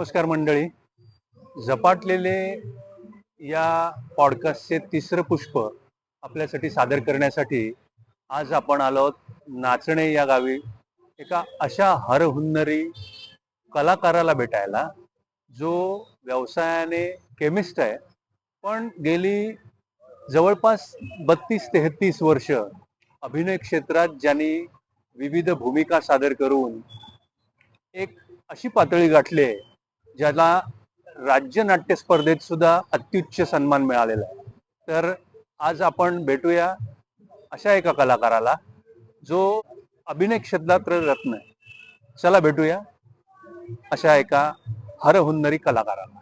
नमस्कार मंडळी. झपाटलेले या पॉडकास्टचे तिसरं पुष्प आपल्यासाठी सादर करण्यासाठी आज आपण आलो आहोत नाचणे या गावी. एका अशा हरहुन्नरी कलाकाराला भेटायला जो व्यवसायाने केमिस्ट आहे. पण गेली जवळपास बत्तीस तेहतीस वर्ष अभिनय क्षेत्रात ज्यांनी विविध भूमिका सादर करून एक अशी पातळी गाठली आहे ज्याला राज्य नाट्य स्पर्धेत सुद्धा अत्युच्च सन्मान मिळालेला आहे. तर आज आपण भेटूया अशा एका कलाकाराला जो अभिनय क्षेत्रात रत्न आहे. चला भेटूया अशा एका हरहुन्नरी कलाकाराला.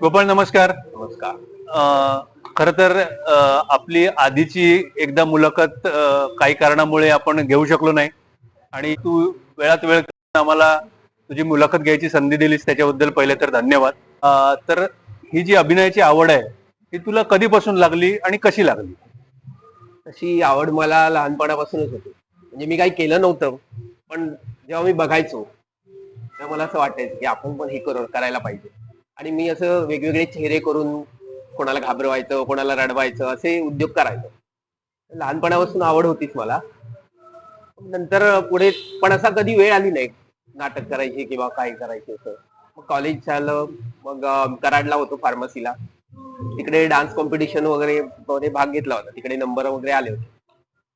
गोपाळ नमस्कार. नमस्कार. खर तर आपली आधीची एकदा मुलाखत काही कारणामुळे आपण घेऊ शकलो नाही. आणि तू वेळात वेळ आम्हाला तुझी मुलाखत घ्यायची संधी दिलीस त्याच्याबद्दल पहिले तर धन्यवाद. तर ही जी अभिनयाची आवड आहे ती तुला कधीपासून लागली आणि कशी लागली? तशी आवड मला लहानपणापासूनच होती. म्हणजे मी काही केलं नव्हतं पण जेव्हा मी बघायचो तेव्हा मला असं वाटायचं की आपण पण हे करू करायला पाहिजे. आणि मी असं वेगवेगळे चेहरे करून कोणाला घाबरवायचं कोणाला रडवायचं असे उद्योग करायचो. लहानपणापासून आवड होतीच मला. नंतर पुढे पण असा कधी वेळ आली नाही. नाटक करायची किंवा काय करायचे असं. मग कॉलेज झालं मग कराडला होतो फार्मसीला तिकडे डान्स कॉम्पिटिशन वगैरे मध्ये भाग घेतला होता. तिकडे नंबर वगैरे आले होते.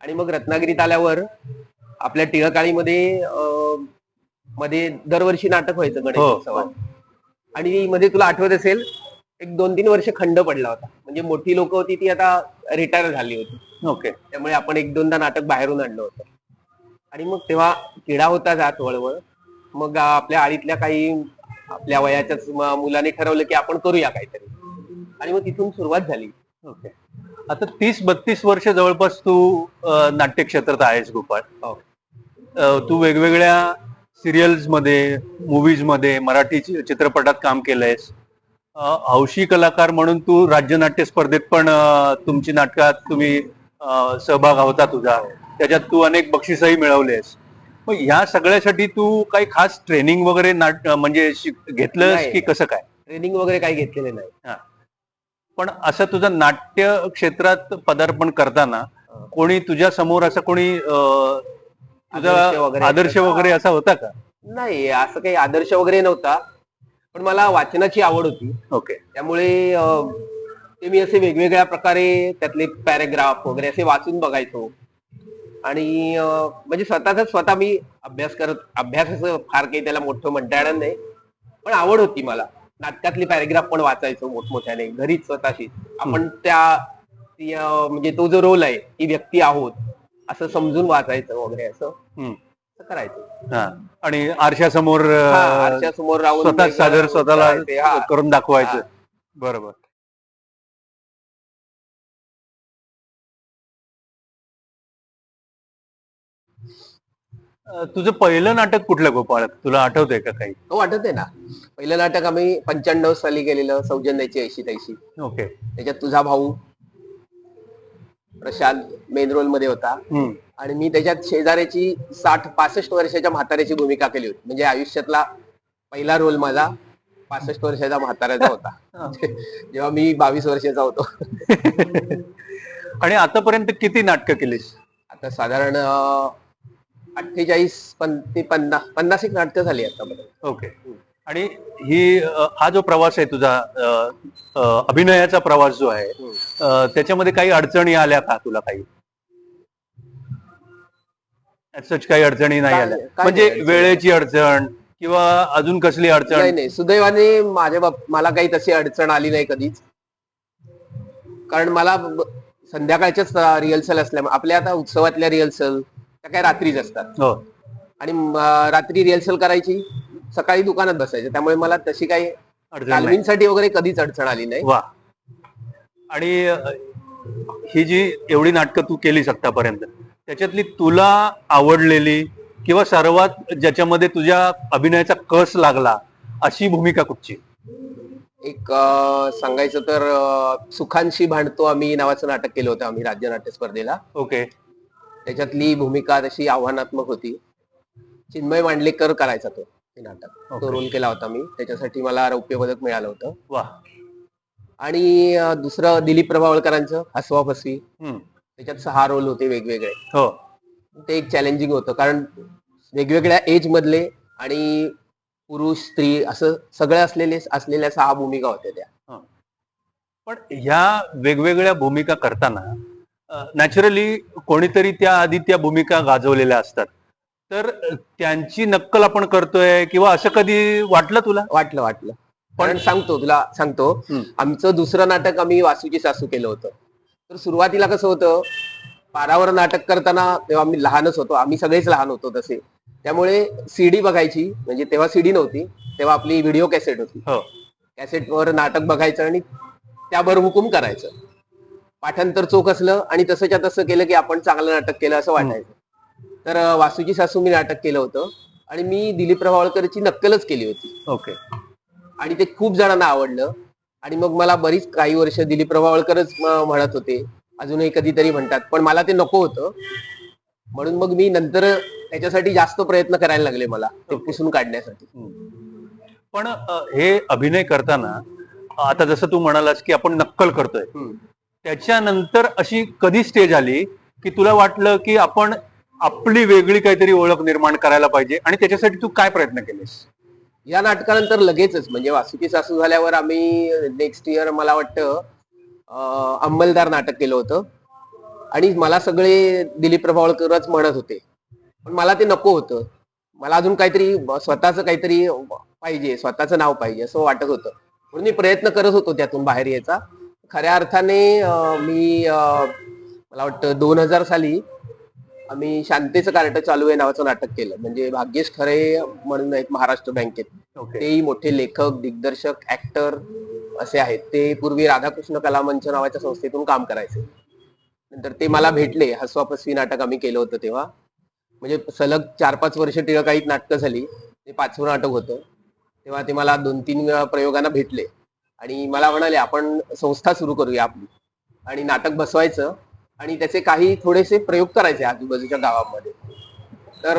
आणि मग रत्नागिरीत आल्यावर आपल्या टिळकाळीमध्ये मध्ये दरवर्षी नाटक व्हायचं गणेश हो, आणि मध्ये तुला आठवत असेल एक दोन तीन वर्ष खंड पडला होता. म्हणजे मोठी लोक होती ती आता रिटायर झाली होती. ओके. त्यामुळे आपण एक दोनदा नाटक बाहेरून आणलं होतं. आणि मग तेव्हा किडा होता जात वळवळ मग आपल्या आळीतल्या काही आपल्या वयाच्याच मुलाने ठरवलं की आपण करूया काहीतरी. आणि मग तिथून सुरुवात झाली. ओके. आता तीस बत्तीस वर्ष जवळपास तू नाट्य क्षेत्रात आहेस गोपाळ. हो. तू वेगवेगळ्या सिरियल्समध्ये मूवीजमध्ये मराठी चित्रपटात काम केलंयस. हौशी कलाकार म्हणून तू राज्य नाट्य स्पर्धेत पण तुमची नाटकात तुम्ही सहभाग होता तुझा. त्याच्यात तू अनेक बक्षिसही मिळवलेस. मग ह्या सगळ्यासाठी तू काही खास ट्रेनिंग वगैरे नाट म्हणजे शिक- घेतलंस नाही. की कसं काय? ट्रेनिंग वगैरे काही घेतलेले नाही. पण असं तुझं नाट्य क्षेत्रात पदार्पण करताना कोणी तुझ्या समोर असं कोणी अं, तुझा आदर्श वगैरे आदर्श असं- वगैरे असा होता का? नाही असं काही आदर्श वगैरे नव्हता. पण मला वाचनाची आवड होती. ओके. त्यामुळे अं, ते मी असे वेगवेगळ्या प्रकारे त्यातले पॅरेग्राफ वगैरे असे वाचून बघायचो. आणि म्हणजे स्वतःच स्वतः मी अभ्यास करत अभ्यास असं फार काही त्याला मोठं म्हणता येणार नाही. पण आवड होती मला. नाटकातले पॅरेग्राफ पण वाचायचो मोठमोठ्याने घरीच स्वतःशी. आपण त्या म्हणजे तो जो रोल आहे ती व्यक्ती आहोत असं समजून वाचायचं वगैरे असं. करायचं. आणि आरशासमोर आरशासमोर राहून स्वतः सादर स्वतःला हा. करून दाखवायचं. बरोबर. तुझं पहिलं नाटक कुठलं गोपाळ? तुला आठवतंय का काही? हो आहे ना. पहिलं नाटक आम्ही पंच्याण्णव साली केलेलं सौजन्याची ऐशी तैशी. ओके. त्याच्यात तुझा भाऊ प्रशांत मेन रोलमध्ये होता. हम्म. आणि मी त्याच्यात शेजाऱ्याची साठ पासष्ट वर्षाच्या म्हाताऱ्याची भूमिका केली होती. म्हणजे आयुष्यातला पहिला रोल माझा पासष्ट वर्षाचा म्हाताऱ्याचा होता. जेव्हा मी बावीस वर्षाचा होतो. आणि आतापर्यंत किती नाटकं केलीस? आता साधारण अठ्ठेचाळीस ते पन्नास पन्नास एक नाटकं झाली आतापर्यंत ओके. आणि ही अ, हा जो प्रवास आहे तुझा अ, अ, अभिनयाचा प्रवास जो आहे अ, त्याच्यामध्ये काही अडचणी आल्या का तुला काही? Such काही अडचणी नाही काय- आल्या. काय म्हणजे नाही अडचणी. वेळेची अडचण किंवा अजून कसली नाही अडचण? नाही सुदैवाने माझ्या बाब मला काही तशी अडचण आली नाही कधीच. कारण मला ब- संध्याकाळच्याच रिहर्सल असल्यामुळे आपल्या आता उत्सवातल्या रिहर्सल त्या काय रात्रीच असतात. हो. आणि रात्री रिहर्सल करायची सकाळी दुकानात बसायचं. त्यामुळे मला तशी काही तालमींसाठी वगैरे कधीच अडचण आली नाही. वा. आणि ही जी एवढी नाटकं तू केलीस आतापर्यंत त्याच्यातली तुला आवडलेली किंवा सर्वात ज्याच्यामध्ये तुझ्या अभिनयाचा कस लागला अशी भूमिका कुठची? एक सांगायचं तर सुखांशी भांडतो आम्ही नावाचं नाटक केलं होतं आम्ही राज्य नाट्य स्पर्धेला. ओके. त्याच्यातली भूमिका तशी आव्हानात्मक होती. चिन्मय मांडलेकर करायचा तो ते नाटक. तो रोल केला होता मी. त्याच्यासाठी मला रौप्य पदक मिळालं होतं. वा. आणि दुसरं दिलीप प्रभावळकरांचं हसवा फसवी. त्याच्यात सहा रोल होते वेगवेगळे. हो. ते एक चॅलेंजिंग होतं कारण वेगवेगळ्या एज मधले आणि पुरुष स्त्री असं सगळे असलेले असलेल्या सहा भूमिका होत्या त्या. पण ह्या वेगवेगळ्या भूमिका करताना नॅचरली कोणीतरी त्या आधी त्या भूमिका गाजवलेल्या असतात. तर त्यांची नक्कल आपण करतोय किंवा असं कधी वाटलं तुला? वाटलं वाटलं. पण सांगतो तुला सांगतो. आमचं दुसरं नाटक आम्ही वासूची सासू केलं होतं. तर सुरुवातीला कसं होतं पारावर नाटक करताना तेव्हा आम्ही लहानच होतो. आम्ही सगळेच लहान होतो तसे. त्यामुळे सीडी बघायची म्हणजे तेव्हा सीडी नव्हती तेव्हा आपली व्हिडिओ कॅसेट होती. हो. कॅसेटवर नाटक बघायचं आणि त्यावर हुकूम करायचं. पाठांतर चोख असलं आणि तसंच्या तसं केलं की आपण चांगलं नाटक केलं असं वाटायचं. तर वासूची सासू मी नाटक केलं होतं आणि मी दिलीप प्रभावळकरची नक्कलच केली होती. ओके. आणि ते खूप जणांना आवडलं. आणि मग मला बरीच काही वर्ष दिलीप प्रभावळकरच म्हणत होते. अजूनही कधीतरी म्हणतात. पण मला ते नको होतं. म्हणून मग मी नंतर त्याच्यासाठी जास्त प्रयत्न करायला लागले मला ते. पुसून काढण्यासाठी. पण हे अभिनय करताना आता जसं तू म्हणालास की आपण नक्कल करतोय. त्याच्यानंतर अशी कधी स्टेज आली की तुला वाटलं की आपण आपली वेगळी काहीतरी ओळख निर्माण करायला पाहिजे आणि त्याच्यासाठी तू काय प्रयत्न केलेस? या नाटकानंतर लगेचच म्हणजे वासुकी सासू झाल्यावर आम्ही नेक्स्ट इयर मला वाटतं अंमलदार नाटक केलं होतं. आणि मला सगळे दिलीप प्रभावळकरच म्हणत होते. पण मला ते नको होतं. मला अजून काहीतरी स्वतःच काहीतरी पाहिजे स्वतःचं नाव पाहिजे असं वाटत होतं. म्हणून मी प्रयत्न करत होतो त्यातून बाहेर यायचा. खऱ्या अर्थाने मी मला वाटतं दोन हजार साली आम्ही शांतेचं कार्ट चालू आहे नावाचं नाटक केलं. म्हणजे भाग्येश खरे म्हणून आहेत महाराष्ट्र बँकेत. तेही मोठे लेखक दिग्दर्शक ऍक्टर असे आहेत. ते पूर्वी राधाकृष्ण कला मंच नावाच्या संस्थेतून काम करायचे. नंतर ते मला भेटले. हसवा फसवी नाटक आम्ही केलं होतं तेव्हा. म्हणजे सलग चार पाच वर्ष टिळकाईत नाटकं झाली. ते पाचवं नाटक होतं. तेव्हा ते मला दोन तीन वेळा प्रयोगांना भेटले. आणि मला म्हणाले आपण संस्था सुरू करूया आपली. आणि नाटक बसवायचं आणि त्याचे काही थोडेसे प्रयोग करायचे आजूबाजूच्या गावामध्ये. तर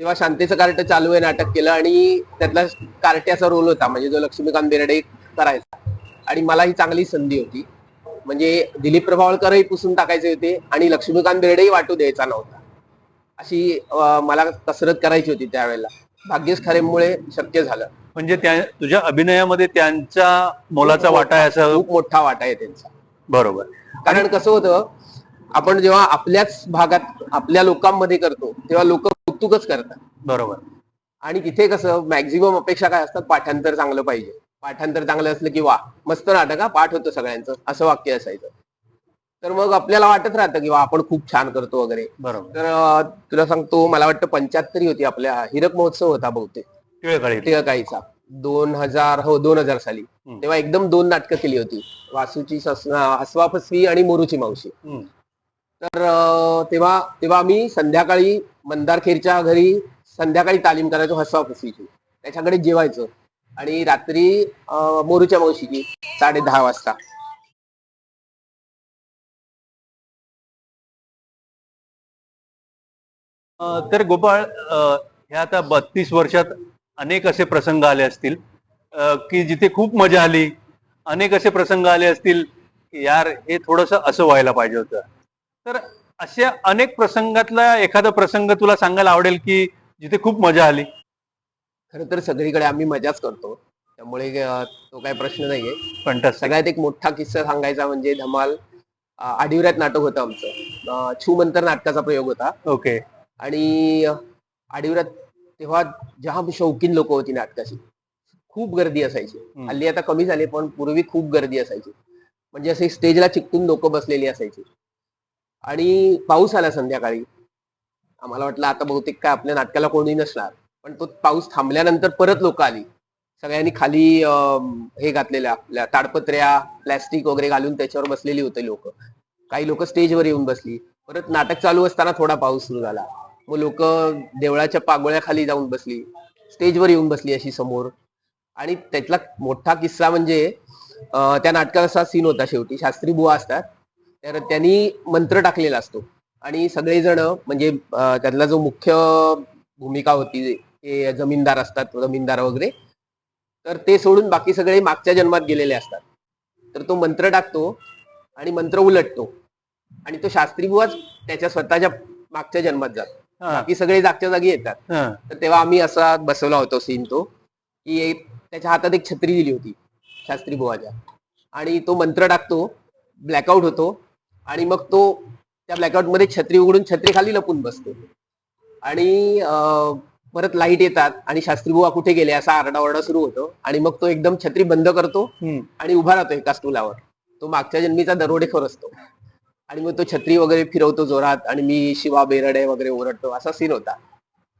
तेव्हा शांतीचं कार्ट चालू आहे नाटक केलं आणि त्यातला कार्ट्याचा रोल होता म्हणजे जो लक्ष्मीकांत बेर्डे करायचा. आणि मला ही चांगली संधी होती. म्हणजे दिलीप प्रभावळकरही पुसून टाकायचे होते आणि लक्ष्मीकांत बेर्डेही वाटू द्यायचा नव्हता. अशी मला कसरत करायची होती त्यावेळेला. भाग्येश खरेमुळे शक्य झालं. म्हणजे त्या तुझ्या अभिनयामध्ये त्यांचा मोलाचा वाटा आहे असं खूप मोठा वाटा आहे त्यांचा. बरोबर. कारण कसं होतं आपण जेव्हा आपल्याच भागात आपल्या लोकांमध्ये करतो तेव्हा लोक कौतुकच करतात. बरोबर. आणि तिथे कसं मॅक्झिमम अपेक्षा काय असतात? पाठांतर चांगलं पाहिजे. पाठांतर चांगलं असलं की वा मस्त नाटक हा पाठ होतं सगळ्यांचं असं वाक्य असायचं. तर मग आपल्याला वाटत राहतं की आपण खूप छान करतो वगैरे. बरोबर. तर तुला सांगतो मला वाटतं पंच्याहत्तरी होती आपल्या हिरक महोत्सव होता बहुतेक. टिळकाळी टिळकाईचा दोन हजार हो दोन हजार साली. तेव्हा एकदम दोन नाटकं केली होती. वासूची हसवा फसवी आणि मोरूची मावशी. तर तेव्हा तेव्हा आम्ही संध्याकाळी मंदारखेरच्या घरी संध्याकाळी तालीम करायचो हसवा फसवीची त्याच्याकडे जेवायचो. आणि रात्री मोरूच्या मावशीची साडे दहा वाजता. तर गोपाळ ह्या आता बत्तीस वर्षात अनेक असे प्रसंग आले असतील. की जिथे खूप मजा आली अनेक असे प्रसंग आले असतील की यार हे थोडस असं व्हायला पाहिजे होतं. तर अशा अनेक प्रसंगातला एखादा प्रसंग तुला सांगायला आवडेल की जिथे खूप मजा आली? खरं तर सगळीकडे आम्ही मजाच करतो. त्यामुळे तो काही प्रश्न नाहीये. पण सगळ्यात एक मोठा किस्सा सांगायचा म्हणजे धमाल आडिवऱ्यात नाटक होतं आमचं. अं, छू मंतर नाटकाचा प्रयोग होता. ओके आणि आडिवऱ्यात तेव्हा जाम शौकीन लोक होती नाटकाची खूप गर्दी असायची. हल्ली आता कमी झाले पण पूर्वी खूप गर्दी असायची. म्हणजे असे स्टेजला चिकटून लोक बसलेली असायची. आणि पाऊस आला संध्याकाळी. आम्हाला वाटलं आता बहुतेक काय आपल्या नाटकाला कोणी नसणार. पण तो पाऊस थांबल्यानंतर परत लोक आली. सगळ्यांनी खाली हे घातलेल्या आपल्या ताडपत्र्या प्लॅस्टिक वगैरे घालून त्याच्यावर बसलेली होते लोक. काही लोक स्टेजवर येऊन बसली. परत नाटक चालू असताना थोडा पाऊस सुरू झाला. मग लोक देवळाच्या पागोळ्या खाली जाऊन बसली. स्टेजवर येऊन बसली अशी समोर. आणि त्यातला मोठा किस्सा म्हणजे त्या नाटकाचा असा सीन होता शेवटी. शास्त्री बुवा असतात. तर त्यांनी मंत्र टाकलेला असतो. आणि सगळेजण म्हणजे त्यातला जो मुख्य भूमिका होती ते जमीनदार असतात जमीनदार वगैरे. तर ते सोडून बाकी सगळे मागच्या जन्मात गेलेले असतात. तर तो मंत्र टाकतो आणि मंत्र उलटतो. आणि तो शास्त्री बुवाच त्याच्या स्वतःच्या मागच्या जन्मात जातो. बाकी सगळे जागच्या जागी येतात. तर तेव्हा आम्ही असा बसवला होतो सीन तो की त्याच्या हातात एक छत्री दिली होती शास्त्री बुवाच्या. आणि तो मंत्र टाकतो ब्लॅकआउट होतो आणि मग तो त्या blackout मध्ये छत्री उघडून छत्री खाली लपून बसतो. आणि परत लाइट येतात आणि शास्त्री बुवा कुठे गेले असा आरडाओरडा सुरू होतो. आणि मग तो एकदम छत्री बंद करतो आणि उभा राहतो एका स्टूलावर तो मागच्या जन्मीचा दरोडेखोर असतो. आणि मग तो छत्री वगैरे फिरवतो जोरात आणि मी शिवा बेरडे वगैरे ओरडतो. असा सीन होता.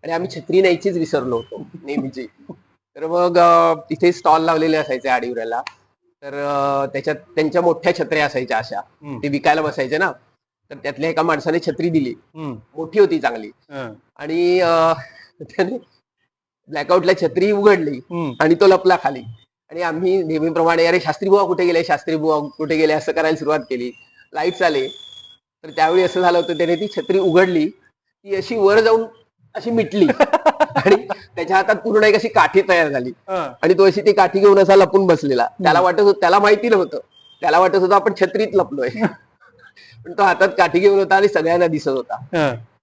आणि आम्ही छत्री न्यायचीच विसरलो होतो नेहमीची. तर मग तिथे स्टॉल लावलेले असायचे आडिवऱ्याला. तर त्याच्यात त्यांच्या मोठ्या छत्र्या असायच्या अशा. ते विकायला बसायचे ना. तर त्यातल्या एका माणसाने छत्री दिली. मोठी होती चांगली. आणि त्याने ब्लॅकआउटला छत्री उघडली. आणि तो लपला खाली. आणि आम्ही नेहमीप्रमाणे अरे शास्त्री बुवा कुठे गेले? शास्त्री बुवा कुठे गेले? असं करायला सुरुवात केली. लाईट्स आले तर त्यावेळी असं झालं होतं त्याने ती छत्री उघडली ती अशी वर जाऊन अशी मिटली. आणि त्याच्या हातात पूर्ण एक अशी काठी तयार झाली. आणि तो अशी ती काठी घेऊन असा लपून बसलेला. त्याला वाटत होत त्याला माहिती नव्हतं. त्याला वाटत होतं आपण छत्रीत लपलोय. पण तो हातात काठी घेऊन होता आणि सगळ्यांना दिसत होता.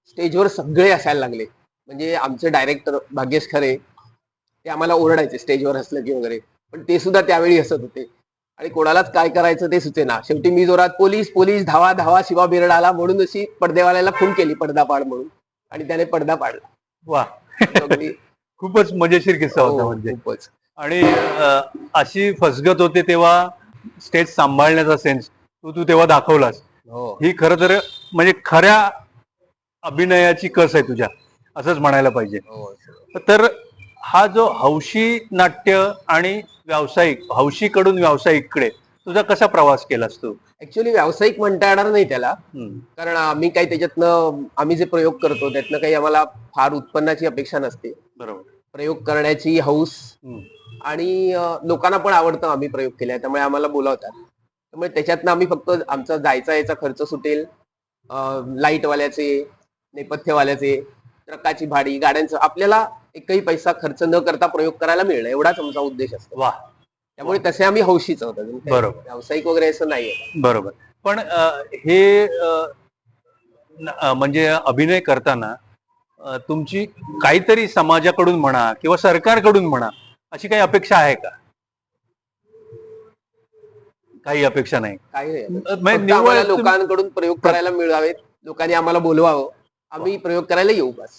स्टेजवर सगळे असायला लागले. म्हणजे आमचे डायरेक्टर भाग्येश खरे ते आम्हाला ओरडायचे स्टेजवर हसलं की वगैरे. पण ते सुद्धा त्यावेळी हसत होते. आणि कोणालाच काय करायचं ते सुचेना. शेवटी मी जोरात पोलीस पोलीस धावा धावा शिवा बिरड आला म्हणून अशी पडदेवाल्याला खून केली पडदा पाड म्हणून. आणि त्याने पडदा पाडला. वा. खूपच मजेशीर किस्सा होता हो, म्हणजे. खूपच. आणि अशी फसगत होते तेव्हा स्टेज सांभाळण्याचा सेन्स तू तू तेव्हा दाखवलास. हो. ही खरं तर म्हणजे खऱ्या अभिनयाची कस आहे तुझ्या? असंच म्हणायला पाहिजे. हो. तर हा जो हौशी नाट्य आणि व्यावसायिक हौशीकडून व्यावसायिककडे तुझा कसा प्रवास केलास तू? ऍक्च्युली व्यावसायिक म्हणता येणार नाही त्याला. हम्म, कारण आम्ही काही त्याच्यातनं आम्ही जे प्रयोग करतो त्यातनं काही आम्हाला फार उत्पन्नाची अपेक्षा नसते. बरोबर. प्रयोग करण्याची हौस हम्म, आणि अं, लोकांना पण आवडतं आम्ही प्रयोग केलाय त्यामुळे आम्हाला बोलावतात. त्यामुळे त्याच्यातनं आम्ही फक्त आमचा जायचा याचा खर्च सुटेल. लाईटवाल्याचे नेपथ्यवाल्याचे ट्रकाची भाडी गाड्यांचं आपल्याला एकही पैसा खर्च न करता प्रयोग करायला मिळणं एवढाच आमचा उद्देश असतो. वा. त्यामुळे तसे आम्ही हौशीच आहोत अजून काही. बरोबर. व्यावसायिक वगैरे असं नाहीये. बरोबर. पण अ, हे अ, न- अ, म्हणजे अभिनय करताना अ, तुमची काहीतरी समाजाकडून म्हणा किंवा सरकारकडून म्हणा अशी काही अपेक्षा आहे का? काही अपेक्षा नाही. काही नाही. म्हणजे फक्त निव्वळ आम्हाला तुम- लोकांकडून प्रयोग करायला मिळावेत. लोकांनी आम्हाला बोलवावं. आम्ही प्रयोग करायला येऊ बस.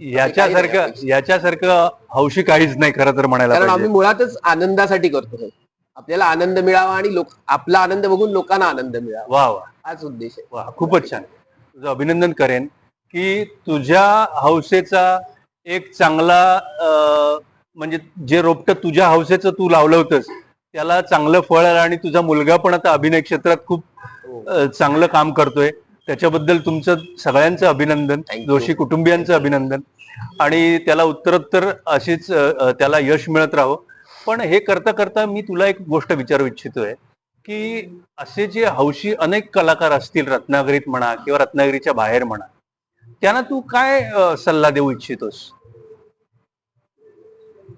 याच्यासारखं. याच्यासारखं हौशी काहीच नाही खरं तर म्हणायला कारण आम्ही पाहिजे मुळातच आनंदासाठी करतो हे. आपल्याला आनंद मिळावा आणि लोक आपला आनंद बघून लोकांना आनंद मिळावा वा वा हाच उद्देश आहे वा खूपच छान तुझं अभिनंदन करेन की तुझ्या हौसेचा एक चांगला अ, म्हणजे जे रोपट तुझ्या हौसेचं तू लावलं होतंस त्याला चांगलं फळ आलं आणि तुझा मुलगा पण आता अभिनय क्षेत्रात खूप हो. अ, चांगलं काम करतोय त्याच्याबद्दल तुमचं सगळ्यांचं अभिनंदन. जोशी कुटुंबियांचं अभिनंदन. आणि त्याला उत्तरोत्तर अशीच त्याला यश मिळत राहो पण हे करता करता मी तुला एक गोष्ट विचारू इच्छितोय की असे जे हौशी अनेक कलाकार असतील रत्नागिरीत म्हणा किंवा रत्नागिरीच्या बाहेर म्हणा त्यांना तू काय सल्ला देऊ इच्छितोस?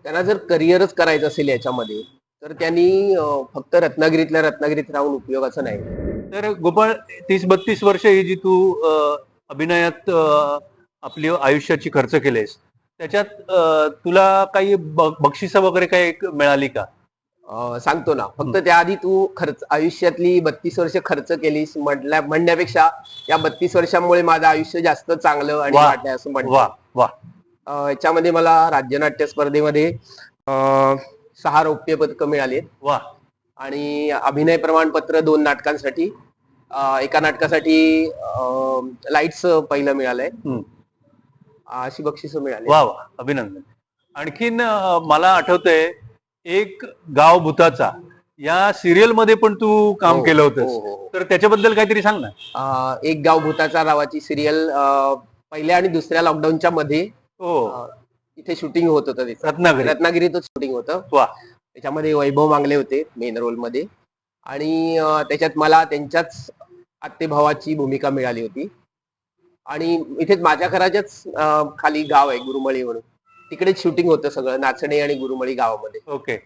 त्यांना जर करिअरच करायचं असेल याच्यामध्ये तर त्यांनी फक्त रत्नागिरीतल्या रत्नागिरीत राहून उपयोगाचं नाही. तर गोपाळ तीस बत्तीस वर्ष ही जी तू अभिनयात आपली आयुष्याची खर्च केलेस त्याच्यात तुला काही बक्षिसं वगैरे काही मिळाली का? सांगतो ना. फक्त त्याआधी तू खर्च आयुष्यातली बत्तीस वर्ष खर्च केलीस म्हटल्या म्हणण्यापेक्षा या बत्तीस वर्षांमुळे माझं आयुष्य जास्त चांगलं आणि वा. वाटलंय असं म्हणतो वा वा. अं, याच्यामध्ये मला राज्यनाट्य स्पर्धेमध्ये सहा रौप्य पदकं मिळाली वा. आणि अभिनय प्रमाणपत्र दोन नाटकांसाठी. एका नाटकासाठी लाईट्स पहिलं मिळालंय. अशी बक्षिसं मिळाली. वा वा. अभिनंदन. आणखीन मला आठवतंय एक गाव भूताचा. या सिरियलमध्ये पण तू काम हो, केलं हो, होतंस. हो, हो. तर त्याच्याबद्दल काहीतरी सांग ना. एक गाव भूताचा नावाची सिरियल पहिल्या आणि दुसऱ्या लॉकडाऊनच्या मध्ये हो. इथे शूटिंग होत होतं. रत्नागिरी रत्नागिरीतच शूटिंग होतं. त्याच्यामध्ये वैभव मांगले होते मेन रोलमध्ये. आणि त्याच्यात मला त्यांच्याच आत्तेभावाची भूमिका मिळाली होती. आणि इथेच माझ्या घराच्याच खाली गाव आहे गुरुमळी म्हणून. तिकडेच शूटिंग होतं सगळं नाचणे आणि गुरुमळी गावामध्ये. ओके.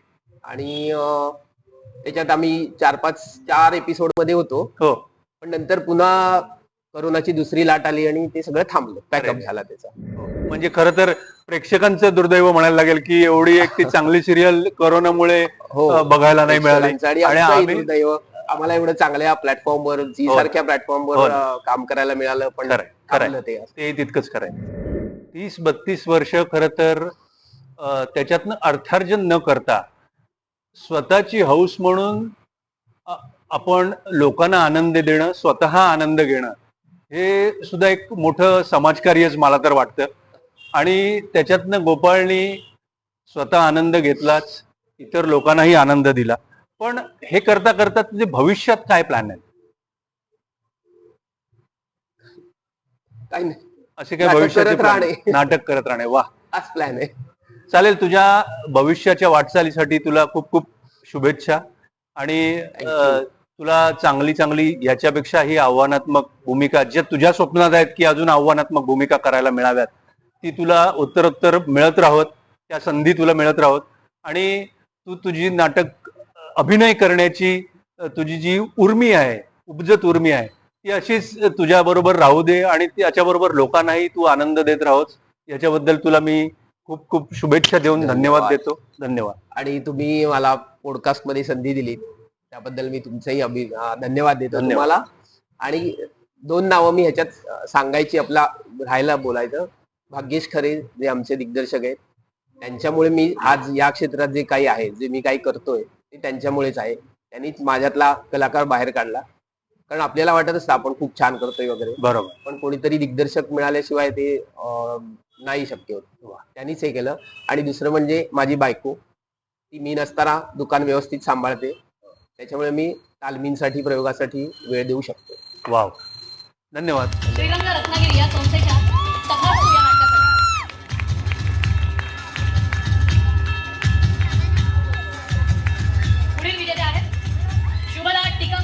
आणि त्याच्यात आम्ही चार पाच चार एपिसोडमध्ये होतो. हो. पण नंतर पुन्हा करोनाची दुसरी लाट आली आणि ते सगळं थांबलं. पॅकअप. झाला त्याचा. म्हणजे खरं तर प्रेक्षकांचं दुर्दैव म्हणायला लागेल की एवढी एक ती चांगली सिरियल कोरोनामुळे हो. बघायला नाही मिळाली. आणि दुर्दैव आम्हाला एवढं चांगल्या प्लॅटफॉर्मवर झी हो. सारख्या प्लॅटफॉर्मवर हो. काम करायला मिळालं पण ते. तितकंच खरंय. तीस बत्तीस वर्ष खर तर त्याच्यातनं अर्थार्जन न करता स्वतःची हौस म्हणून आपण लोकांना आनंद देणं स्वतः आनंद घेणं हे सुद्धा एक मोठं समाजकार्यच मला तर वाटतं. आणि त्याच्यातनं गोपाळनी स्वतः आनंद घेतलाच इतर लोकांनाही आनंद दिला. पण हे करता करता तुझे भविष्यात काय प्लॅन आहेत? काही नाही. असे काय? राहणे. नाटक करत राहणे. वा प्लॅन आहे. चालेल तुझ्या भविष्याच्या वाटचालीसाठी तुला खूप खूप शुभेच्छा. आणि तुला चांगली चांगली याच्यापेक्षा ही आव्हानात्मक भूमिका ज्या तुझ्या स्वप्नात आहेत की अजून आव्हानात्मक भूमिका करायला मिळाव्यात ती तुला उत्तरोत्तर मिळत राहोत त्या संधी तुला मिळत राहोत. आणि तू तुझी नाटक अभिनय करण्याची तुझी जी उर्मी आहे उपजत उर्मी आहे ती अशीच तुझ्या बरोबर राहू दे आणि त्याच्याबरोबर लोकांनाही तू आनंद देत राहोस याच्याबद्दल तुला मी खूप खूप शुभेच्छा देऊन धन्यवाद. देतो. धन्यवाद. आणि तुम्ही मला पॉडकास्टमध्ये संधी दिली त्याबद्दल मी तुमचंही अभि धन्यवाद देतो. तुम्हाला. आणि दोन नावं मी ह्याच्यात सांगायची आपला राहायला बोलायचं. भाग्येश खरे जे आमचे दिग्दर्शक आहेत त्यांच्यामुळे मी आज या क्षेत्रात जे काही आहे जे मी काही करतोय ते त्यांच्यामुळेच आहे. त्यांनीच माझ्यातला कलाकार बाहेर काढला. कारण आपल्याला वाटत असतं आपण खूप छान करतोय वगैरे. बरोबर. पण कोणीतरी दिग्दर्शक मिळाल्याशिवाय ते नाही शक्य होत. त्यांनीच हे केलं. आणि दुसरं म्हणजे माझी बायको. ती मी नसताना दुकान व्यवस्थित सांभाळते. त्याच्यामुळे मी तालमींसाठी प्रयोगासाठी वेळ देऊ शकतो. वाव. धन्यवाद. श्रीरंग रत्नागिरी या संस्थेच्या तथास्तु या नाटकासाठी पुढील विजेते आहेत शुभदा टिकम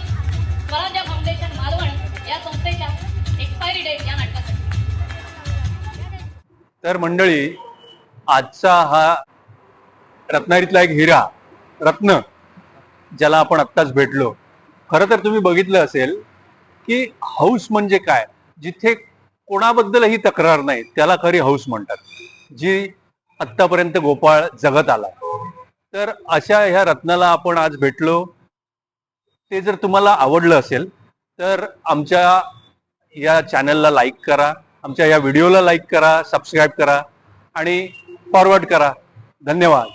स्वराज्य फाउंडेशन मालवण या संस्थेच्या एक्सपायरी डेट या नाटकासाठी. तर मंडळी आजचा हा रत्नागिरीतला एक हिरा रत्न ज्याला आपण आत्ताच भेटलो. खरं तर तुम्ही बघितलं असेल की हौस म्हणजे काय? जिथे कोणाबद्दलही तक्रार नाही त्याला खरी हौस म्हणतात. जी आत्तापर्यंत गोपाळ जगत आला. तर अशा ह्या रत्नाला आपण आज भेटलो. ते जर तुम्हाला आवडलं असेल तर आमच्या या चॅनलला लाईक करा आमच्या या व्हिडिओला लाईक करा सबस्क्राईब करा आणि फॉरवर्ड करा. धन्यवाद.